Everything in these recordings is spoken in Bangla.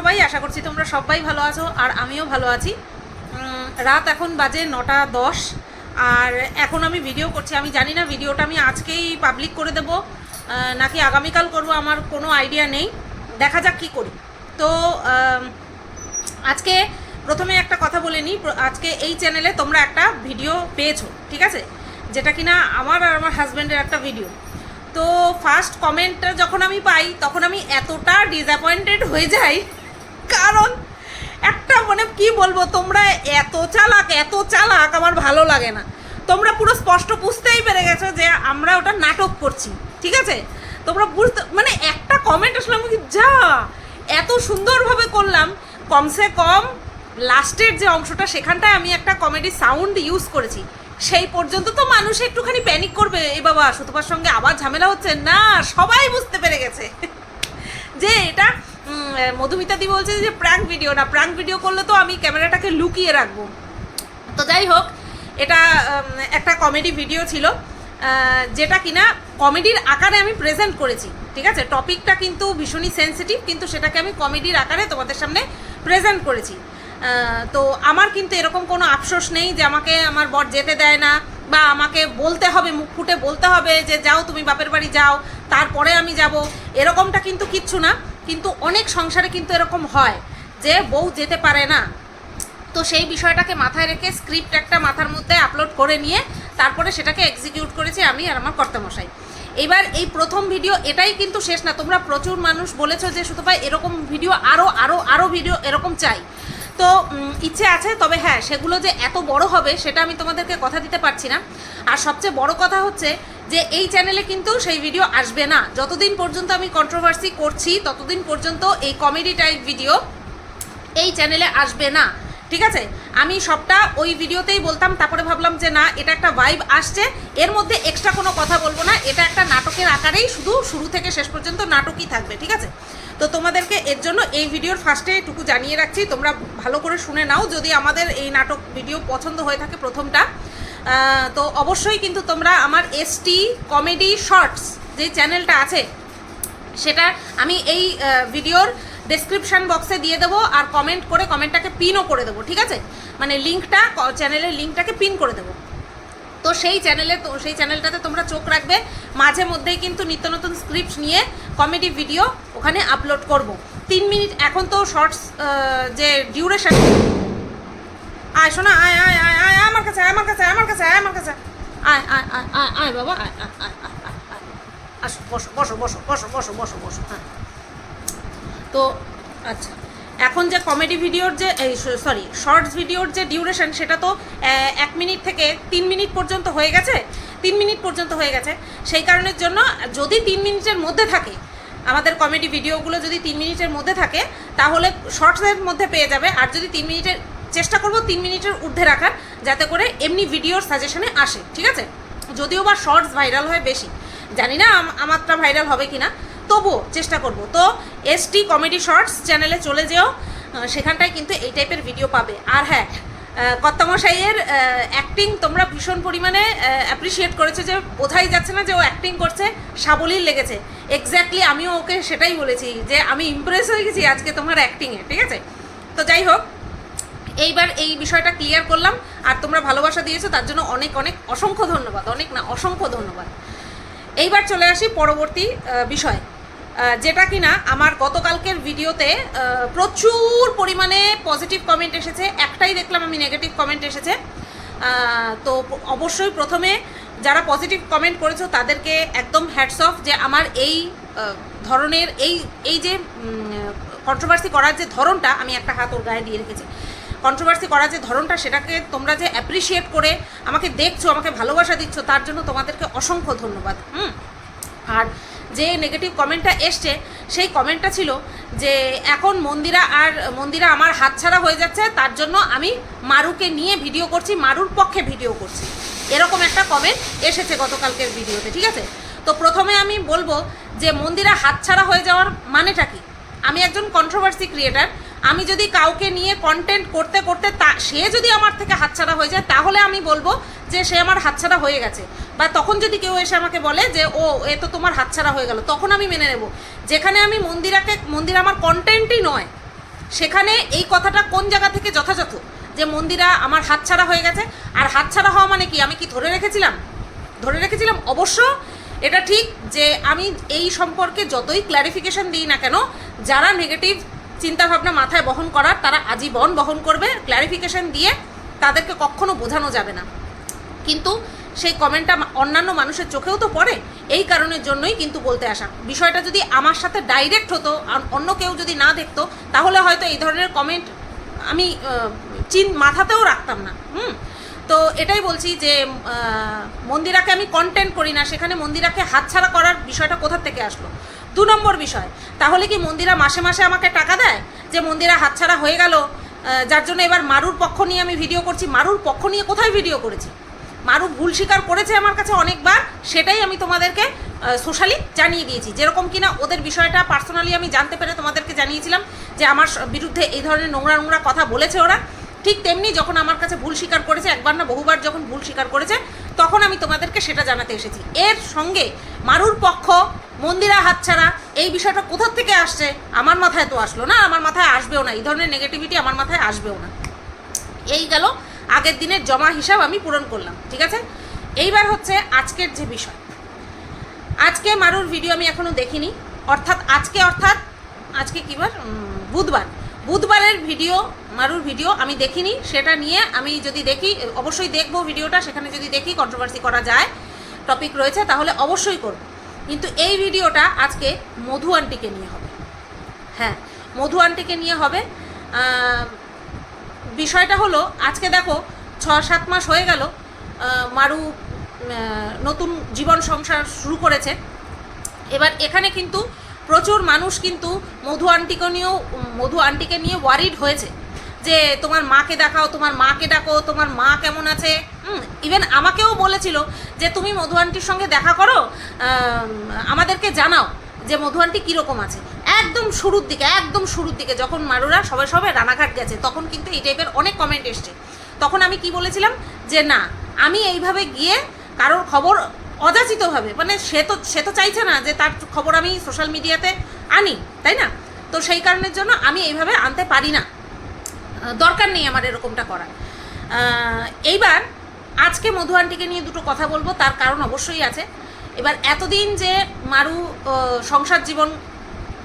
সবাই, আশা করছি তোমরা সবাই ভালো আছো আর আমিও ভালো আছি। রাত এখন বাজে নটা দশ আর এখন আমি ভিডিও করছি। আমি জানি না ভিডিওটা আমি আজকেই পাবলিক করে দেব নাকি আগামীকাল করব আমার কোনো আইডিয়া নেই। দেখা যাক কী করি। তো আজকে প্রথমে একটা কথা বলে নিই। আজকে এই চ্যানেলে তোমরা একটা ভিডিও পেয়েছ, ঠিক আছে? যেটা কিনা আমার আর আমার হাজব্যান্ডের একটা ভিডিও তো ফার্স্ট কমেন্টটা যখন আমি পাই, তখন আমি এতটা ডিসঅ্যাপয়েন্টেড হয়ে যাই কি বলব, তোমরা এত চালাক এত চালাক, আমার ভালো লাগে না। তোমরা পুরো স্পষ্ট বুঝতেই পেরে গেছো যে আমরা ওটা নাটক করছি, ঠিক আছে? তোমরা বুঝতে মানে একটা কমেন্ট আসলে, আমি যা, এত সুন্দরভাবে করলাম। কমসে কম লাস্টের যে অংশটা, সেখানটায় আমি একটা কমেডি সাউন্ড ইউজ করেছি। সেই পর্যন্ত তো মানুষ একটুখানি প্যানিক করবে এই বাবা, সুতপার সঙ্গে আবার ঝামেলা হচ্ছে? না, সবাই বুঝতে পেরে গেছে। যে এটা মধুমিতাদি বলছে যে প্র্যাঙ্ক ভিডিও না প্র্যাঙ্ক ভিডিও করলে তো আমি ক্যামেরাটাকে লুকিয়ে রাখব। তো যাই হোক, এটা একটা কমেডি ভিডিও ছিল যেটা কিনা কমেডির আকারে আমি প্রেজেন্ট করেছি, ঠিক আছে? টপিকটা কিন্তু ভীষণই সেন্সিটিভ কিন্তু সেটাকে আমি কমেডির আকারে তোমাদের সামনে প্রেজেন্ট করেছি। তো আমার কিন্তু এরকম কোনো আফসোস নেই যে আমাকে আমার বর যেতে দেয় না বা আমাকে বলতে হবে, মুখ ফুটে বলতে হবে যে, যাও তুমি বাপের বাড়ি যাও, তারপরে আমি যাব। এরকমটা কিন্তু কিচ্ছু না, কিন্তু অনেক সংসারে কিন্তু এরকম হয় যে বউ যেতে পারে না। তো সেই বিষয়টাকে মাথায় রেখে স্ক্রিপ্ট একটা মাথার মধ্যে আপলোড করে নিয়ে তারপরে সেটাকে এক্সিকিউট করেছি আমি আর আমার কর্তামশাই। এবার এই প্রথম ভিডিও এটাই কিন্তু শেষ না, তোমরা প্রচুর মানুষ বলেছ যে শুধু ভাই এরকম ভিডিও আরও আরও আরও ভিডিও এরকম চাই। তো ইচ্ছে আছে, তবে হ্যাঁ সেগুলো যে এত বড় হবে, সেটা আমি তোমাদেরকে কথা দিতে পারছি না। আর সবচেয়ে বড় কথা হচ্ছে যে, এই চ্যানেলে কিন্তু সেই ভিডিও আসবে না। যতদিন পর্যন্ত আমি কন্ট্রোভার্সি করছি, ততদিন পর্যন্ত এই কমেডি টাইপ ভিডিও এই চ্যানেলে আসবে না। ঠিক আছে? আমি সবটা ওই ভিডিওতেই বলতাম, তারপরে ভাবলাম যে না, এটা একটা ভাইব আসছে। এর মধ্যে এক্সট্রা কোনো কথা বলব না। এটা একটা নাটকের আকারেই শুধু শুরু থেকে শেষ পর্যন্ত নাটকই থাকবে, ঠিক আছে? তো তোমাদেরকে এর জন্য এই ভিডিওর ফার্স্টে এটুকু জানিয়ে রাখছি, তোমরা ভালো করে শুনে নাও যদি আমাদের এই নাটক ভিডিও পছন্দ হয়ে থাকে প্রথমটা। তো অবশ্যই কিন্তু তোমরা আমার এসটি কমেডি শর্টস যে চ্যানেলটা আছে, সেটা আমি এই ভিডিওর ডেসক্রিপশন বক্সে দিয়ে দেবো আর কমেন্ট করে কমেন্টটাকে পিনও করে দেবো, ঠিক আছে? মানে লিঙ্কটা চ্যানেলের লিঙ্কটাকে পিন করে দেবো। তো সেই চ্যানেলে তো সেই চ্যানেলটাতে তোমরা চোখ রাখবে মাঝে মধ্যেই কিন্তু নিত্য নতুন স্ক্রিপ্ট নিয়ে কমেডি ভিডিও ওখানে আপলোড করব তিন মিনিট এখন তো শর্টস যে ডিউরেশন আয় শোনা আয় আয় আয় আয় আমার কাছে আমার কাছে আমার কাছে আমার কাছে আয় আয় আয় আয় আয় বাবা আয় আয় আয় আয় আয় আয় আসো বসো বসো বসো বসো বসো বসো বসো হ্যাঁ তো আচ্ছা এখন যে কমেডি ভিডিওর যে সরি শর্টস ভিডিওর যে ডিউরেশন সেটা তো এক মিনিট থেকে তিন মিনিট পর্যন্ত হয়ে গেছে, তিন মিনিট পর্যন্ত হয়ে গেছে। সেই কারণের জন্য যদি তিন মিনিটের মধ্যে থাকে, আমাদের কমেডি ভিডিওগুলো যদি তিন মিনিটের মধ্যে থাকে, তাহলে শর্টসের মধ্যে পেয়ে যাবে। আর যদি তিন মিনিটের, চেষ্টা করব তিন মিনিটের ঊর্ধ্বে রাখার, যাতে করে এমনি ভিডিওর সাজেশনে আসে, ঠিক আছে? যদিও বা শর্টস ভাইরাল হয় বেশি, জানি না আমারটা ভাইরাল হবে কি না তবুও চেষ্টা করব। তো এসটি কমেডি শর্টস চ্যানেলে চলে যেও। সেখানটায় কিন্তু এই টাইপের ভিডিও পাবে। আর হ্যাঁ আহ, কর্তামশাইয়ের অ্যাক্টিং তোমরা ভীষণ পরিমাণে অ্যাপ্রিসিয়েট করেছ যে বোঝাই যাচ্ছে না যে ও অ্যাক্টিং করছে সাবলীল লেগেছে। এক্স্যাক্টলি আমিও ওকে সেটাই বলেছি যে আমি ইমপ্রেস হয়ে গেছি আজকে তোমার অ্যাক্টিংয়ে ঠিক আছে? তো যাই হোক এইবার এই বিষয়টা ক্লিয়ার করলাম। আর তোমরা ভালোবাসা দিয়েছ তার জন্য অনেক অনেক অসংখ্য ধন্যবাদ। অনেক না অসংখ্য ধন্যবাদ। এইবার চলে আসি পরবর্তী বিষয়। যেটা কিনা আমার গতকালকের ভিডিওতে প্রচুর পরিমাণে পজিটিভ কমেন্ট এসেছে। একটাই দেখলাম আমি নেগেটিভ কমেন্ট এসেছে। তো অবশ্যই প্রথমে যারা পজিটিভ কমেন্ট করেছ, তাদেরকে একদম হ্যাটস অফ যে আমার এই ধরনের এই এই যে কন্ট্রোভার্সি করার যে ধরনটা, আমি একটা হাত ওর গায়ে দিয়ে রেখেছি। কন্ট্রোভার্সি করার যে ধরনটা, সেটাকে তোমরা যে অ্যাপ্রিসিয়েট করে আমাকে দেখছ, আমাকে ভালোবাসা দিচ্ছ, তার জন্য তোমাদেরকে অসংখ্য ধন্যবাদ। হুম? আর যে নেগেটিভ কমেন্টটা এসছে, সেই কমেন্টটা ছিল যে, এখন মন্দিরা আর, মন্দিরা আমার হাতছাড়া হয়ে যাচ্ছে, তার জন্য আমি মারুকে নিয়ে ভিডিও করছি, মারুর পক্ষে ভিডিও করছি। এরকম একটা কমেন্ট এসেছে গতকালকের ভিডিওতে ঠিক আছে? তো প্রথমে আমি বলব যে, মন্দিরা হাতছাড়া হয়ে যাওয়ার মানেটা কি? আমি একজন কন্ট্রোভার্সি ক্রিয়েটার আমি যদি কাউকে নিয়ে কন্টেন্ট করতে করতে তা, সে যদি আমার থেকে হাতছাড়া হয়ে যায়, তাহলে আমি বলব যে সে আমার হাতছাড়া হয়ে গেছে। বা তখন যদি কেউ এসে আমাকে বলে যে, ও, এ তো তোমার হাতছাড়া হয়ে গেল, তখন আমি মেনে নেব। যেখানে আমি মন্দিরাকে, মন্দির আমার কন্টেন্টই নয়, সেখানে এই কথাটা কোন জায়গা থেকে যথাযথ? যে মন্দিরা আমার হাতছাড়া হয়ে গেছে, আর হাতছাড়া হওয়া মানে কি? আমি কি ধরে রেখেছিলাম? ধরে রেখেছিলাম? অবশ্য এটা ঠিক যে আমি এই সম্পর্কে যতই ক্ল্যারিফিকেশন দিই না কেন, যারা নেগেটিভ চিন্তাভাবনা মাথায় বহন করার, তারা আজীবন বহন করবে ক্ল্যারিফিকেশন দিয়ে তাদেরকে কখনো বোঝানো যাবে না। কিন্তু সেই কমেন্টটা অন্যান্য মানুষের চোখেও তো পড়ে, এই কারণের জন্যই কিন্তু বলতে আসা। বিষয়টা যদি আমার সাথে ডাইরেক্ট হতো, আর অন্য কেউ যদি না দেখতো, তাহলে হয়তো এই ধরনের কমেন্ট আমি চিন মাথাতেও রাখতাম না। হুম? তো এটাই বলছি যে মন্দিরাকে আমি কন্টেন্ট করি না, সেখানে মন্দিরাকে হাতছাড়া করার বিষয়টা কোথার থেকে আসলো? দু নম্বর বিষয়, তাহলে কি মন্দিরা মাসে মাসে আমাকে টাকা দেয় যে মন্দিরা হাতছাড়া হয়ে গেল? যার জন্য এবার মারুর পক্ষ নিয়ে আমি ভিডিও করছি। মারুর পক্ষ নিয়ে কোথায় ভিডিও করেছি? মারু ভুল স্বীকার করেছে আমার কাছে অনেকবার, সেটাই আমি তোমাদেরকে সোশ্যালি জানিয়ে দিয়েছি। যেরকম কিনা ওদের বিষয়টা পার্সোনালি আমি জানতে পেরে তোমাদেরকে জানিয়েছিলাম যে আমার বিরুদ্ধে এই ধরনের নোংরা নোংরা কথা বলেছে ওরা। ঠিক তেমনি যখন আমার কাছে ভুল স্বীকার করেছে, একবার না বহুবার যখন ভুল স্বীকার করেছে, তখন আমি তোমাদেরকে সেটা জানাতে এসেছি। এর সঙ্গে মারুর পক্ষ, মন্দিরা হাতছাড়া, এই বিষয়টা কোথার থেকে আসছে? আমার মাথায় তো আসলো না, আমার মাথায় আসবেও না। এই ধরনের নেগেটিভিটি আমার মাথায় আসবেও না। এই গেল আগের দিনের জমা হিসাব আমি পূরণ করলাম, ঠিক আছে? এইবার হচ্ছে আজকের যে বিষয়। আজকে মারুর ভিডিও আমি এখনও দেখিনি। অর্থাৎ আজকে অর্থাৎ আজকে কী বার? বুধবার। বুধবারের ভিডিও, মারুর ভিডিও আমি দেখিনি, সেটা নিয়ে আমি যদি দেখি, অবশ্যই দেখব ভিডিওটা, সেখানে যদি দেখি কন্ট্রোভার্সি করা যায় টপিক রয়েছে, তাহলে অবশ্যই করব। কিন্তু এই ভিডিওটা আজকে মধু আন্টিকে নিয়ে হবে। হ্যাঁ মধু আন্টিকে নিয়ে হবে। বিষয়টা হলো, আজকে দেখো ছ সাত মাস হয়ে গেল মারু নতুন জীবন সংসার শুরু করেছে। এবার এখানে কিন্তু প্রচুর মানুষ কিন্তু মধু আন্টিকে নিয়েও, মধু আন্টিকে নিয়ে ওয়ারিড হয়েছে যে তোমার মাকে দেখাও, তোমার মাকে ডাকো, তোমার মা কেমন আছে? ইভেন আমাকেও বলেছিল যে তুমি মধু আন্টির সঙ্গে দেখা করো আমাদেরকে জানাও যে মধু আন্টি কীরকম আছে। একদম শুরুর দিকে, একদম শুরুর দিকে যখন মারুরা সবাই সবাই রানাঘাট গেছে, তখন কিন্তু এই টাইপের অনেক কমেন্ট এসছে। তখন আমি কি বলেছিলাম? যে না, আমি এইভাবে গিয়ে কারোর খবর অযাচিতভাবে মানে সে তো সে তো চাইছে না যে তার খবর আমি সোশ্যাল মিডিয়াতে আনি, তাই না? তো সেই কারণের জন্য আমি এইভাবে আনতে পারি না। দরকার নেই আমার এরকমটা করার। এইবার আজকে মধু আন্টিকে নিয়ে দুটো কথা বলব, তার কারণ অবশ্যই আছে। এবার এতদিন যে মারু সংসার জীবন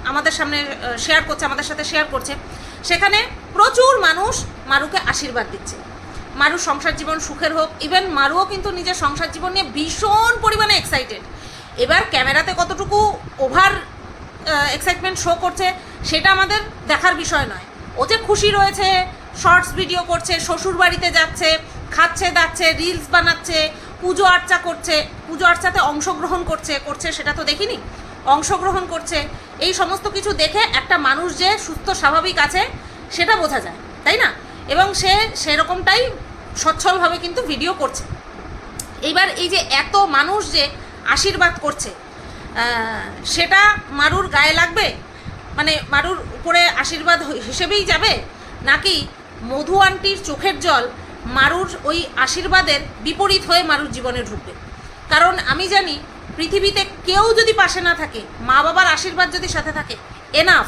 আমাদের সামনে শেয়ার করছে, আমাদের সাথে শেয়ার করছে, সেখানে প্রচুর মানুষ মারুকে আশীর্বাদ দিচ্ছে। মারুর সংসার জীবন সুখের হোক ইভেন মারুও কিন্তু নিজের সংসার জীবন নিয়ে ভীষণ পরিমাণে এক্সাইটেড এবার ক্যামেরাতে কতটুকু ওভার এক্সাইটমেন্ট শো করছে, সেটা আমাদের দেখার বিষয় নয়। ও যে খুশি রয়েছে শর্টস ভিডিও করছে শ্বশুর বাড়িতে যাচ্ছে, খাচ্ছে, দাচ্ছে রিলস বানাচ্ছে, পুজো আর্চা করছে, পুজো আর্চাতে অংশগ্রহণ করছে করছে সেটা তো দেখিনি, অংশগ্রহণ করছে। এই সমস্ত কিছু দেখে একটা মানুষ যে সুস্থ, স্বাভাবিক আছে, সেটা বোঝা যায়, তাই না? এবং সে সেরকমটাই সচ্ছলভাবে কিন্তু ভিডিও করছে। এইবার এই যে এত মানুষ যে আশীর্বাদ করছে সেটা মারুর গায়ে লাগবে? মানে মারুর উপরে আশীর্বাদ হিসেবেই যাবে? নাকি মধু আন্টির চোখের জল মারুর ওই আশীর্বাদের বিপরীত হয়ে মারুর জীবনে ঢুকবে? কারণ আমি জানি, পৃথিবীতে কেউ যদি পাশে না থাকে, মা বাবার আশীর্বাদ যদি সাথে থাকে এনাফ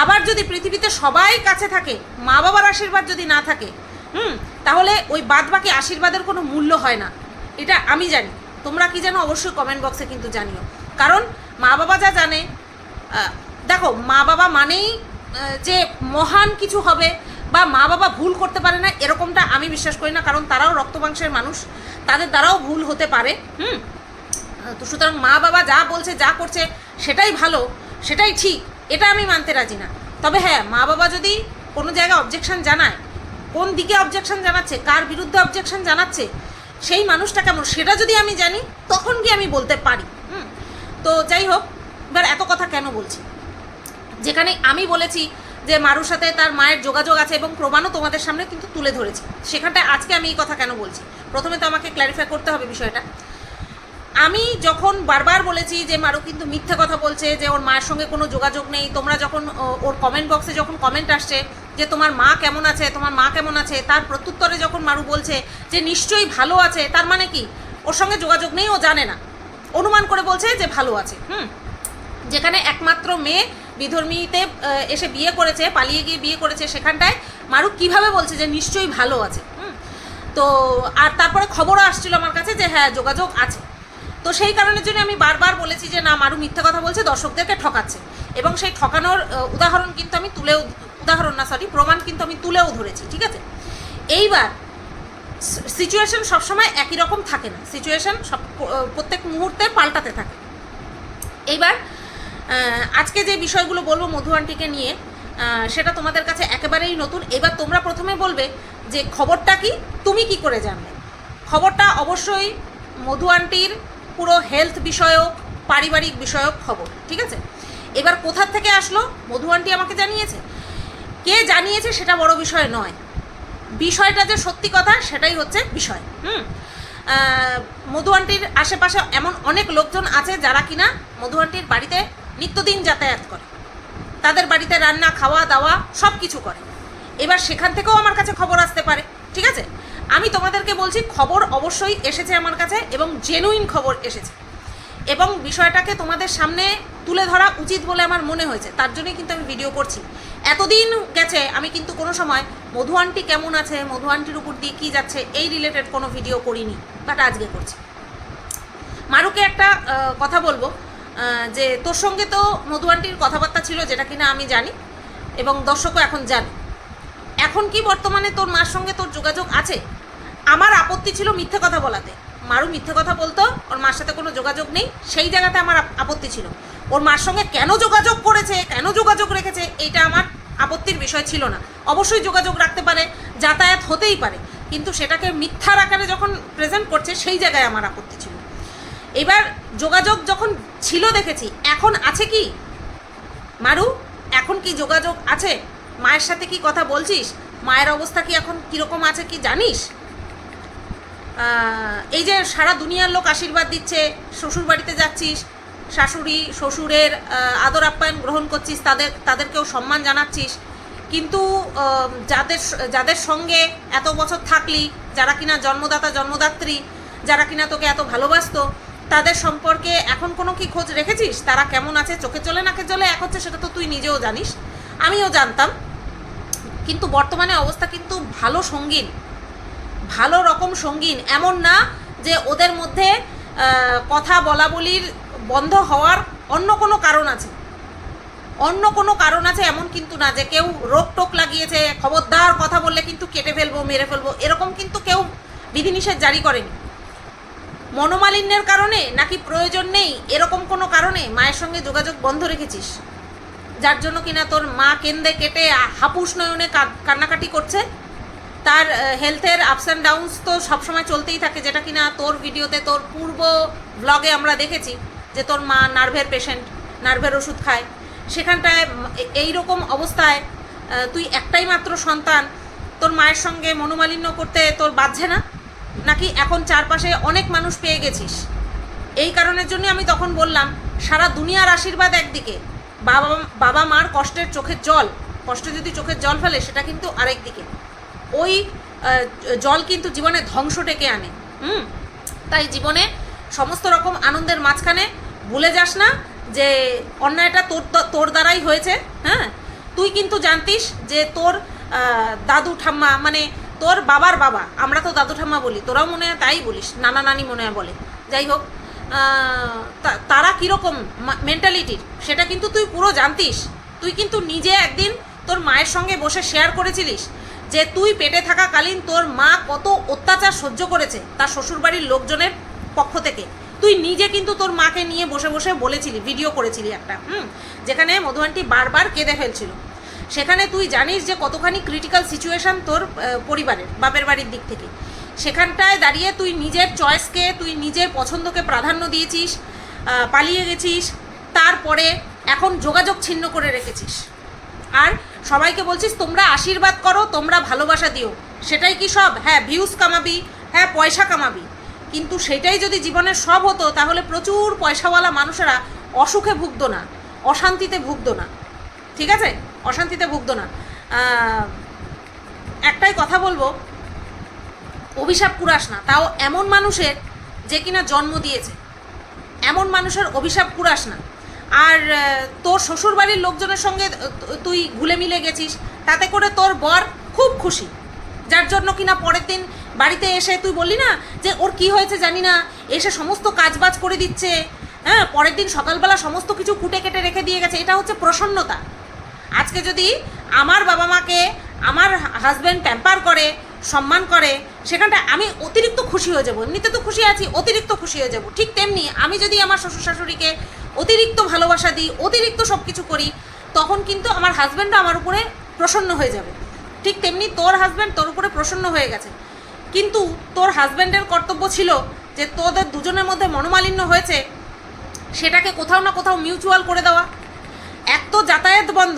আবার যদি পৃথিবীতে সবাই কাছে থাকে, মা বাবার আশীর্বাদ যদি না থাকে হুম, তাহলে ওই বাদবাকি আশীর্বাদের কোনো মূল্য হয় না। এটা আমি জানি। তোমরা কি জানো অবশ্যই কমেন্ট বক্সে কিন্তু জানিও। কারণ মা বাবা যা জানে দেখো, মা বাবা মানেই যে মহান কিছু হবে বা মা বাবা ভুল করতে পারে না, এরকমটা আমি বিশ্বাস করি না। কারণ তারাও রক্তমাংসের মানুষ, তাদের দ্বারাও ভুল হতে পারে। হুম তো সুতরাং মা বাবা যা বলছে, যা করছে, সেটাই ভালো, সেটাই ঠিক, এটা আমি মানতে রাজি না। তবে হ্যাঁ মা বাবা যদি কোনো জায়গায় অবজেকশন জানায় কোন দিকে অবজেকশন জানাচ্ছে? কার বিরুদ্ধে অবজেকশন জানাচ্ছে? সেই মানুষটা কেমন? সেটা যদি আমি জানি, তখন কি আমি বলতে পারি। হুম? তো যাই হোক, এবার এত কথা কেন বলছি? যেখানে আমি বলেছি যে মারুর সাথে তার মায়ের যোগাযোগ আছে এবং প্রমাণও তোমাদের সামনে কিন্তু তুলে ধরেছি। সেখানটায় আজকে আমি এই কথা কেন বলছি? প্রথমে তো আমাকে ক্ল্যারিফাই করতে হবে বিষয়টা। আমি যখন বারবার বলেছি যে মারু কিন্তু মিথ্যে কথা বলছে, যে ওর মায়ের সঙ্গে কোনো যোগাযোগ নেই, তোমরা যখন ওর কমেন্ট বক্সে যখন কমেন্ট আসছে যে তোমার মা কেমন আছে, তোমার মা কেমন আছে, তার প্রত্যুত্তরে যখন মারু বলছে যে নিশ্চয়ই ভালো আছে, তার মানে কি? ওর সঙ্গে যোগাযোগ নেই, ও জানে না। অনুমান করে বলছে যে ভালো আছে, হুম? যেখানে একমাত্র মেয়ে বিধর্মীতে এসে বিয়ে করেছে, পালিয়ে গিয়ে বিয়ে করেছে সেখানটায়, মারু কীভাবে বলছে যে নিশ্চয়ই ভালো আছে তো, আর তারপরে খবরও আসছিল আমার কাছে যে হ্যাঁ যোগাযোগ আছে। তো সেই কারণের জন্য আমি বারবার বলেছি যে না, মারু মিথ্যা কথা বলছে, দর্শকদেরকে ঠকাচ্ছে। এবং সেই ঠকানোর উদাহরণ কিন্তু আমি তুলেও উদাহরণ না সরি প্রমাণ কিন্তু আমি তুলেও ধরেছি, ঠিক আছে? এইবার সিচুয়েশন সবসময় একই রকম থাকে না। সিচুয়েশন সব, প্রত্যেক মুহূর্তে পাল্টাতে থাকে। এইবার আজকে যে বিষয়গুলো বলব মধু আন্টিকে নিয়ে সেটা তোমাদের কাছে একেবারেই নতুন। এবার তোমরা প্রথমে বলবে যে খবরটা কি, তুমি কি করে জানলে? খবরটা অবশ্যই মধু আন্টির পুরো হেলথ বিষয়ক, পারিবারিক বিষয়ক খবর, ঠিক আছে? এবার কোথার থেকে আসলো? মধু আন্টি আমাকে জানিয়েছে। কে জানিয়েছে সেটা বড় বিষয় নয়। বিষয়টা যে সত্যি কথা, সেটাই হচ্ছে বিষয়। হুম? মধু আন্টির আশেপাশে এমন অনেক লোকজন আছে যারা কিনা মধু আন্টির বাড়িতে নিত্যদিন যাতায়াত করে। তাদের বাড়িতে রান্না, খাওয়া, দাওয়া সব কিছু করে। এবার সেখান থেকেও আমার কাছে খবর আসতে পারে, ঠিক আছে? আমি তোমাদেরকে বলছি, খবর অবশ্যই এসেছে আমার কাছে এবং জেনুইন খবর এসেছে। এবং বিষয়টাকে তোমাদের সামনে তুলে ধরা উচিত বলে আমার মনে হয়েছে। তার জন্যই কিন্তু আমি ভিডিও করছি। এতদিন গেছে, আমি কিন্তু কোনো সময় মধু আন্টি কেমন আছে, মধু আন্টির উপর দিয়ে কী যাচ্ছে, এই রিলেটেড কোনো ভিডিও করিনি বাট আজকে করছি। মারুকে একটা কথা বলব যে তোর সঙ্গে তো মধু আন্টির কথাবার্তা ছিল যেটা কিনা আমি জানি, এবং দর্শকও এখন জানে। এখন কি বর্তমানে তোর মার সঙ্গে তোর যোগাযোগ আছে? আমার আপত্তি ছিল মিথ্যে কথা বলাতে। মারু মিথ্যে কথা বলতো, ওর মার সাথে কোনো যোগাযোগ নেই, সেই জায়গাতে আমার আপত্তি ছিল। ওর মার সঙ্গে কেন যোগাযোগ করেছে, কেন যোগাযোগ রেখেছে, এইটা আমার আপত্তির বিষয় ছিল না। অবশ্যই যোগাযোগ রাখতে পারে, যাতায়াত হতেই পারে, কিন্তু সেটাকে মিথ্যার আকারে যখন প্রেজেন্ট করছে, সেই জায়গায় আমার আপত্তি ছিল। এবার যোগাযোগ যখন ছিল দেখেছি, এখন আছে কি? মারু, এখন কি যোগাযোগ আছে? মায়ের সাথে কি কথা বলছিস? মায়ের অবস্থা কি এখন কীরকম আছে কি জানিস? এই যে সারা দুনিয়ার লোক আশীর্বাদ দিচ্ছে শ্বশুর বাড়িতে যাচ্ছিস শাশুড়ি, শ্বশুরের আদর আপ্যায়ন গ্রহণ করছিস, তাদের, তাদেরকেও সম্মান জানাচ্ছিস। কিন্তু যাদের যাদের সঙ্গে এত বছর থাকলি, যারা কিনা জন্মদাতা, জন্মদাত্রী, যারা কিনা তোকে এত ভালোবাসতো, তাদের সম্পর্কে এখন কোনো কি খোঁজ রেখেছিস? তারা কেমন আছে? চোখে চলে, নাকে চলে, এক হচ্ছে সেটা তো তুই নিজেও জানিস। আমিও জানতাম। কিন্তু বর্তমানে অবস্থা কিন্তু ভালো সঙ্গীন। ভালো রকম সঙ্গীন। এমন না যে ওদের মধ্যে কথা বলা বলির বন্ধ হওয়ার অন্য কোনো কারণ আছে? অন্য কোনো কারণ আছে এমন কিন্তু না যে কেউ রোগ টোক লাগিয়েছে, খবরদার কথা বললে কিন্তু কেটে ফেলব, মেরে ফেলব, এরকম কিন্তু কেউ বিধিনিষেধ জারি করেনি। মনোমালিন্যের কারণে নাকি প্রয়োজন নেই? এরকম কোনো কারণে মায়ের সঙ্গে যোগাযোগ বন্ধ রেখেছিস? যার জন্য কিনা তোর মা কেন্দে কেটে হাপুস নয়নে কান্নাকাটি করছে? তার হেলথের আপস অ্যান্ড ডাউনস তো সবসময় চলতেই থাকে, যেটা কিনা তোর ভিডিওতে তোর পূর্ব ব্লগে আমরা দেখেছি। যে তোর মা নার্ভের পেশেন্ট নার্ভের ওষুধ খায়। সেখানটায় এই রকম অবস্থায় তুই একটাই মাত্র সন্তান, তোর মায়ের সঙ্গে মনোমালিন্য করতে তোর বাধছে না? নাকি এখন চারপাশে অনেক মানুষ পেয়ে গেছিস? এই কারণের জন্য আমি তখন বললাম, সারা দুনিয়ার আশীর্বাদ একদিকে, বাবা বাবা মার কষ্টের চোখের জল, কষ্ট যদি চোখের জল ফেলে, সেটা কিন্তু আরেক দিকে ওই জল কিন্তু জীবনে ধ্বংস ডেকে আনে, হুম? তাই জীবনে সমস্ত রকম আনন্দের মাঝখানে ভুলে যাস না যে অন্যায়টা তোর তোর দ্বারাই হয়েছে হ্যাঁ? তুই কিন্তু জানতিস যে তোর দাদু ঠাম্মা মানে তোর বাবার বাবা, আমরা তো দাদু ঠাম্মা বলি, তোরাও মনে হয় তাই বলিস, নানা নানি মনে হয় বলে। যাই হোক তারা কীরকম মেন্টালিটির সেটা কিন্তু তুই পুরো জানতিস। তুই কিন্তু নিজে একদিন তোর মায়ের সঙ্গে বসে শেয়ার করেছিলিস যে তুই পেটে থাকাকালীন তোর মা কত অত্যাচার সহ্য করেছে, তার শ্বশুরবাড়ির লোকজনের পক্ষ থেকে। তুই নিজে কিন্তু তোর মাকে নিয়ে বসে বসে বলেছিলি ভিডিও করেছিলি একটা, হুম? যেখানে মধুবানটি বারবার কেঁদে ফেলছিল। সেখানে তুই জানিস যে কতখানি ক্রিটিক্যাল সিচুয়েশন তোর পরিবারের, বাপের বাড়ির দিক থেকে। সেখানটায় দাঁড়িয়ে তুই নিজের চয়েসকে তুই নিজের পছন্দকে প্রাধান্য দিয়েছিস পালিয়ে গেছিস, তারপরে এখন যোগাযোগ ছিন্ন করে রেখেছিস। আর সবাইকে বলছিস, তোমরা আশীর্বাদ করো, তোমরা ভালোবাসা দিও। সেটাই কি সব? হ্যাঁ ভিউজ কামাবি হ্যাঁ পয়সা কামাবি। কিন্তু সেটাই যদি জীবনের সব হতো, তাহলে প্রচুর পয়সাওয়ালা মানুষেরা অসুখে ভুগতো না, অশান্তিতে ভুগতো না। ঠিক আছে? অশান্তিতে ভুগতো না। একটাই কথা বলব, অভিশাপ কুড়াস না। তাও এমন মানুষের যে কিনা জন্ম দিয়েছে। এমন মানুষের অভিশাপ কুড়াস না। আর তোর শ্বশুরবাড়ির লোকজনের সঙ্গে তুই ঘুলে মিলে গেছিস, তাতে করে তোর বর খুব খুশি। যার জন্য কিনা পরের দিন বাড়িতে এসে তুই বললি না যে ওর কি হয়েছে জানি না, এসে সমস্ত কাজবাজ করে দিচ্ছে। হ্যাঁ পরের দিন সকালবেলা সমস্ত কিছু কুটে কেটে রেখে দিয়ে গেছে, এটা হচ্ছে প্রসন্নতা। আজকে যদি আমার বাবা মাকে আমার হাজব্যান্ড প্যাম্পার করে, সম্মান করে, সেখানটা আমি অতিরিক্ত খুশি হয়ে যাব। এমনিতে তো খুশি আছি, অতিরিক্ত খুশি হয়ে যাব। ঠিক তেমনি আমি যদি আমার শ্বশুর শাশুড়িকে অতিরিক্ত ভালোবাসা দিই, অতিরিক্ত সব কিছু করি, তখন কিন্তু আমার হাজব্যান্ডও আমার উপরে প্রসন্ন হয়ে যাবে। ঠিক তেমনি তোর হাজব্যান্ড তোর উপরে প্রসন্ন হয়ে গেছে। কিন্তু তোর হাজব্যান্ডের কর্তব্য ছিল যে তোদের দুজনের মধ্যে মনোমালিন্য হয়েছে, সেটাকে কোথাও না কোথাও মিউচুয়াল করে দেওয়া। এক তো যাতায়াত বন্ধ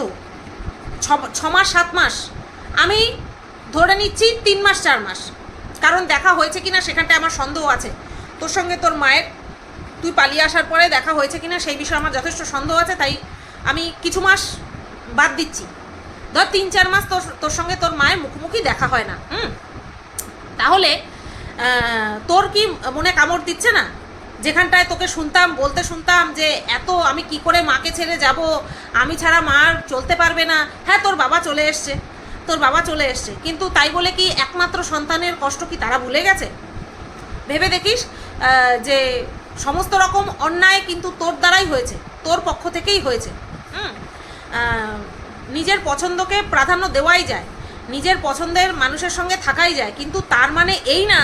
ছ মাস, সাত মাস। আমি ধরে নিচ্ছি তিন মাস, চার মাস। কারণ দেখা হয়েছে কিনা সেখানটায় আমার সন্দেহ আছে। তোর সঙ্গে তোর মায়ের, তুই পালিয়ে আসার পরে দেখা হয়েছে কিনা সেই বিষয়ে আমার যথেষ্ট সন্দেহ আছে, তাই আমি কিছু মাস বাদ দিচ্ছি। ধর তিন, চার মাস তোর তোর সঙ্গে তোর মায়ের মুখোমুখি দেখা হয় না, হুম? তাহলে তোর কি মনে কামড় দিচ্ছে না? যেখানটায় তোকে শুনতাম, বলতে শুনতাম যে এত আমি কি করে মাকে ছেড়ে যাব? আমি ছাড়া মা চলতে পারবে না। হ্যাঁ তোর বাবা চলে এসছে। তোর বাবা চলে এসছে। কিন্তু তাই বলে কি একমাত্র সন্তানের কষ্ট কি তারা ভুলে গেছে? ভেবে দেখিস যে সমস্ত রকম অন্যায় কিন্তু তোর দ্বারাই হয়েছে। তোর পক্ষ থেকেই হয়েছে। নিজের পছন্দকে প্রাধান্য দেওয়াই যায়। নিজের পছন্দের মানুষের সঙ্গে থাকাই যায়। কিন্তু তার মানে এই না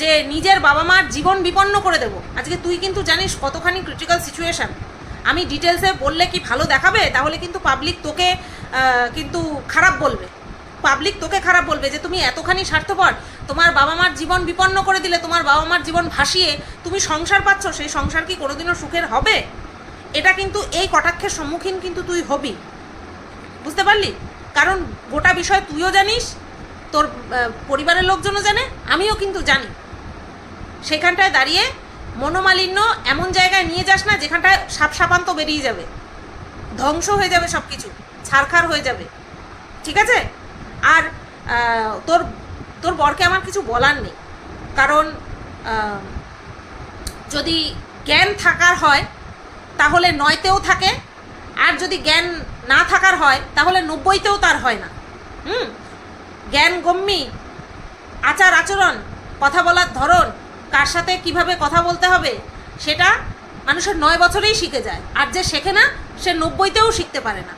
যে নিজের বাবা মার জীবন বিপন্ন করে দেবো। আজকে তুই কিন্তু জানিস কতখানি ক্রিটিক্যাল সিচুয়েশান আমি ডিটেলসে বললে কি ভালো দেখাবে? তাহলে কিন্তু পাবলিক তোকে কিন্তু খারাপ বলবে। পাবলিক তোকে খারাপ বলবে যে তুমি এতখানি স্বার্থপর। তোমার বাবা মার জীবন বিপন্ন করে দিলে, তোমার বাবা মার জীবন ভাসিয়ে তুমি সংসার পাচ্ছ। সেই সংসার কি কোনোদিনও সুখের হবে? এটা কিন্তু এই কটাক্ষের সম্মুখীন কিন্তু তুই হবি। বুঝতে পারলি? কারণ গোটা বিষয় তুইও জানিস, তোর পরিবারের লোকজনও জানে, আমিও কিন্তু জানি। সেখানটায় দাঁড়িয়ে মনোমালিন্য এমন জায়গায় নিয়ে যাস না যেখানটায় সাপ সাপান্ত বেরিয়ে যাবে। ধ্বংস হয়ে যাবে সব কিছু ছারখার হয়ে যাবে। ঠিক আছে? আর তোর তোর বরকে আমার কিছু বলার নেই। কারণ যদি জ্ঞান থাকার হয়, তাহলে নয়তেও থাকে। আর যদি জ্ঞান না থাকার হয়, তাহলে নব্বইতেও তার হয় না। হুম? জ্ঞান গম্যি, আচার আচরণ, কথা বলার ধরন, কার সাথে কীভাবে কথা বলতে হবে, সেটা মানুষের নয় বছরেই শিখে যায়। আর যে শেখে না, সে নব্বইতেও শিখতে পারে না।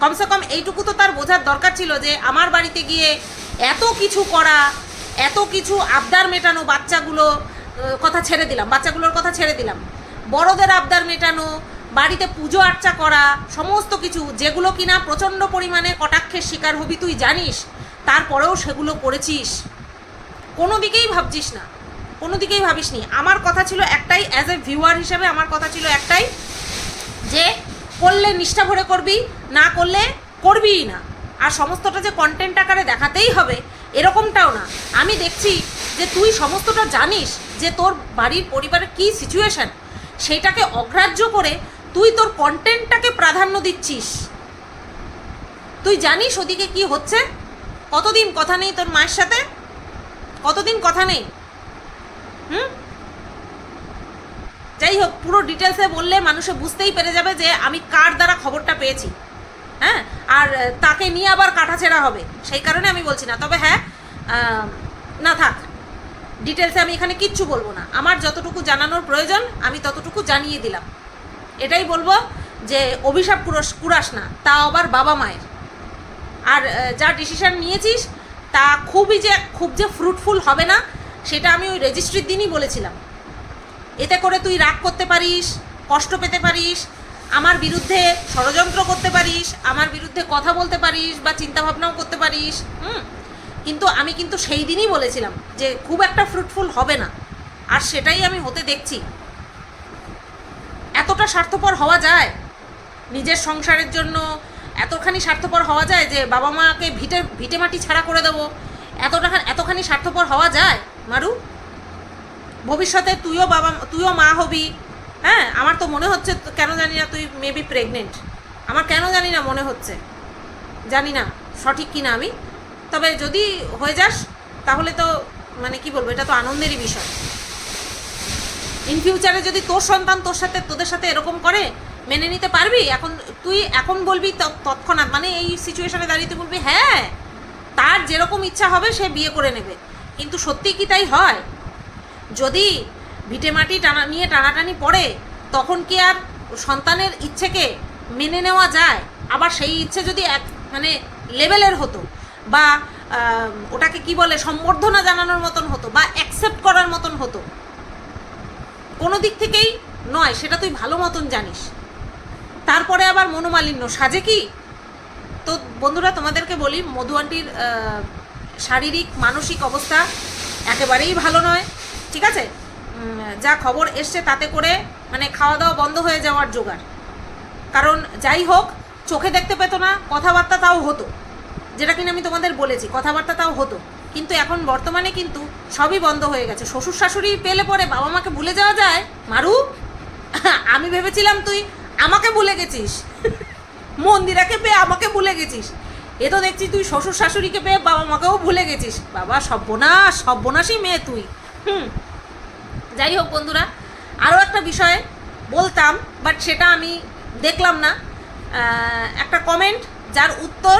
কমসে কম এইটুকু তো তার বোঝার দরকার ছিল যে, আমার বাড়িতে গিয়ে এত কিছু করা, এত কিছু আবদার মেটানো বাচ্চাগুলো কথা ছেড়ে দিলাম, বাচ্চাগুলোর কথা ছেড়ে দিলাম। বড়দের আবদার মেটানো বাড়িতে পুজো আর্চা করা, সমস্ত কিছু, যেগুলো কিনা প্রচণ্ড পরিমাণে কটাক্ষের শিকার হবি তুই জানিস, তারপরেও সেগুলো করেছিস। কোনো দিকেই ভাবছিস না, কোনো দিকেই ভাবিসনি। আমার কথা ছিল একটাই অ্যাজ এ ভিউয়ার হিসেবে আমার কথা ছিল একটাই, যে করলে নিষ্ঠা ভরে করবি, না করলে করবিই না। আর সমস্তটা যে কন্টেন্ট আকারে দেখাতেই হবে, এরকমটাও না। আমি দেখছি যে তুই সমস্তটা জানিস, যে তোর বাড়ির পরিবারের কী সিচুয়েশন সেইটাকে অগ্রাহ্য করে তুই তোর কন্টেন্টটাকে প্রাধান্য দিচ্ছিস। তুই জানিস ওদিকে কি হচ্ছে? কতদিন কথা নেই তোর মায়ের সাথে? কতদিন কথা নেই? হুম? যাই হোক, পুরো ডিটেলসে বললে মানুষে বুঝতেই পেরে যাবে যে আমি কার দ্বারা খবরটা পেয়েছি। হ্যাঁ? আর তাকে নিয়ে আবার কাটাছেড়া হবে। সেই কারণে আমি বলছি না। তবে হ্যাঁ না থাক। ডিটেলসে আমি এখানে কিচ্ছু বলব না। আমার যতটুকু জানানোর প্রয়োজন, আমি ততটুকু জানিয়ে দিলাম। এটাই বলব যে অভিশাপ কুরস কুরাস না, তা আবার বাবা মায়ের। আর যা ডিসিশন নিয়েছিস, তা খুবই যে, খুব যে ফ্রুটফুল হবে না, সেটা আমি ওই রেজিস্ট্রির দিনই বলেছিলাম। এতে করে তুই রাগ করতে পারিস, কষ্ট পেতে পারিস, আমার বিরুদ্ধে ষড়যন্ত্র করতে পারিস, আমার বিরুদ্ধে কথা বলতে পারিস বা চিন্তাভাবনাও করতে পারিস, হুম? কিন্তু আমি কিন্তু সেই দিনই বলেছিলাম যে খুব একটা ফ্রুটফুল হবে না। আর সেটাই আমি হতে দেখছি। এতটা স্বার্থপর হওয়া যায়? নিজের সংসারের জন্য এতখানি স্বার্থপর হওয়া যায় যে বাবা মাকে ভিটে ভিটে মাটি ছাড়া করে দেবো? এতটা, এতখানি স্বার্থপর হওয়া যায়? মারু? ভবিষ্যতে তুইও বাবা, তুইও মা হবি। হ্যাঁ আমার তো মনে হচ্ছে কেন জানি না তুই মেবি প্রেগনেন্ট আমার কেন জানি না মনে হচ্ছে। জানি না সঠিক কিনা আমি। তবে যদি হয়ে যাস, তাহলে তো মানে কি বলব, এটা তো আনন্দেরই বিষয়। ইন ফিউচারে যদি তোর সন্তান তোর সাথে, তোদের সাথে এরকম করে, মেনে নিতে পারবি, এখন তুই এখন বলবি তৎক্ষণাৎ মানে এই সিচুয়েশনে দাঁড়িয়ে তুই বলবি হ্যাঁ তার যেরকম ইচ্ছা হবে, সে বিয়ে করে নেবে। কিন্তু সত্যি কি তাই হয়? যদি ভিটে মাটি টানা, নিয়ে টানাটানি পড়ে, তখন কি আর সন্তানের ইচ্ছেকে মেনে নেওয়া যায়? আবার সেই ইচ্ছে যদি এক মানে লেভেলের হতো, বা ওটাকে কি বলে, সম্বর্ধনা জানানোর মতন হতো, বা অ্যাকসেপ্ট করার মতন হতো কোনো দিক থেকেই নয়, সেটা তুই ভালো মতন জানিস। তারপরে আবার মনোমালিন্য। সাজে কি? তো বন্ধুরা, তোমাদেরকে বলি, মধু আন্টির শারীরিক, মানসিক অবস্থা একেবারেই ভালো নয়, ঠিক আছে? যা খবর এসছে তাতে করে মানে খাওয়া দাওয়া বন্ধ হয়ে যাওয়ার জোগাড়। কারণ যাই হোক, চোখে দেখতে পেতো না, কথাবার্তা তাও হতো। যেটা কিনা আমি তোমাদের বলেছি, কথাবার্তা তাও হতো। কিন্তু এখন বর্তমানে কিন্তু সবই বন্ধ হয়ে গেছে। শ্বশুর শাশুড়ি পেলে পরে বাবা মাকে ভুলে যাওয়া যায়? মারু, আমি ভেবেছিলাম তুই আমাকে ভুলে গেছিস। মন্দিরাকে পেয়ে আমাকে ভুলে গেছিস। এ তো দেখছি তুই শ্বশুর শাশুড়িকে পেয়ে বাবা মাকেও ভুলে গেছিস। বাবা, সর্বনাশ সর্বনাশী মেয়ে তুই। হুম। যাই হোক বন্ধুরা আরও একটা বিষয় বলতাম বাট সেটা আমি দেখলাম না। একটা কমেন্ট যার উত্তর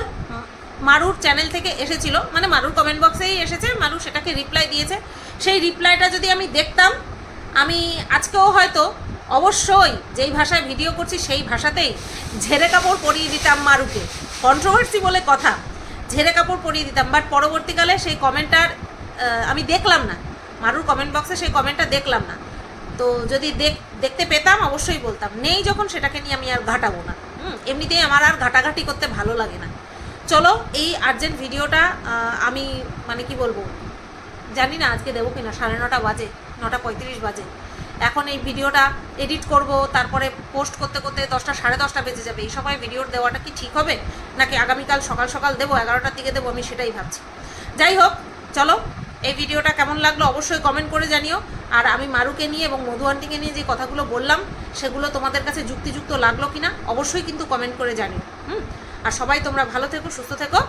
মারুর চ্যানেল থেকে এসেছিল। মানে মারুর কমেন্ট বক্সেই এসেছে, মারু সেটাকে রিপ্লাই দিয়েছে। সেই রিপ্লাইটা যদি আমি দেখতাম, আমি আজকেও হয়তো অবশ্যই যেই ভাষায় ভিডিও করছি, সেই ভাষাতেই ঝেড়ে কাপড় পরিয়ে দিতাম মারুকে। কন্ট্রোভার্সি বলে কথা, ঝেড়ে কাপড় পরিয়ে দিতাম। বাট পরবর্তীকালে সেই কমেন্টটার আমি দেখলাম না। মারুর কমেন্ট বক্সে সেই কমেন্টটা দেখলাম না। তো যদি দেখ, দেখতে পেতাম, অবশ্যই বলতাম। নেই যখন সেটাকে নিয়ে আমি আর ঘাটাবো না। হুম, এমনিতেই আমার আর ঘাটাঘাটি করতে ভালো লাগে না। চলো, এই আর্জেন্ট ভিডিওটা আমি মানে কি বলব, জানি না আজকে দেবো কিনা, সাড়ে নটা বাজে, নটা পঁয়ত্রিশ বাজে। এখন এই ভিডিওটা এডিট করব, তারপরে পোস্ট করতে করতে দশটা, সাড়ে দশটা বেজে যাবে। এই সময় ভিডিওর দেওয়াটা কি ঠিক হবে? নাকি আগামীকাল সকাল সকাল দেবো, এগারোটার দিকে দেবো? আমি সেটাই ভাবছি। যাই হোক, চলো, এই ভিডিওটা কেমন লাগল অবশ্যই কমেন্ট করে জানিও। আর আমি মারুকে নিয়ে এবং মধু আন্টিকে নিয়ে যে কথাগুলো বললাম, সেগুলো তোমাদের কাছে যুক্তিযুক্ত লাগল কিনা, অবশ্যই কিন্তু কমেন্ট করে জানিও। হুম? আর সবাই তোমরা ভালো থেকো সুস্থ থেকো।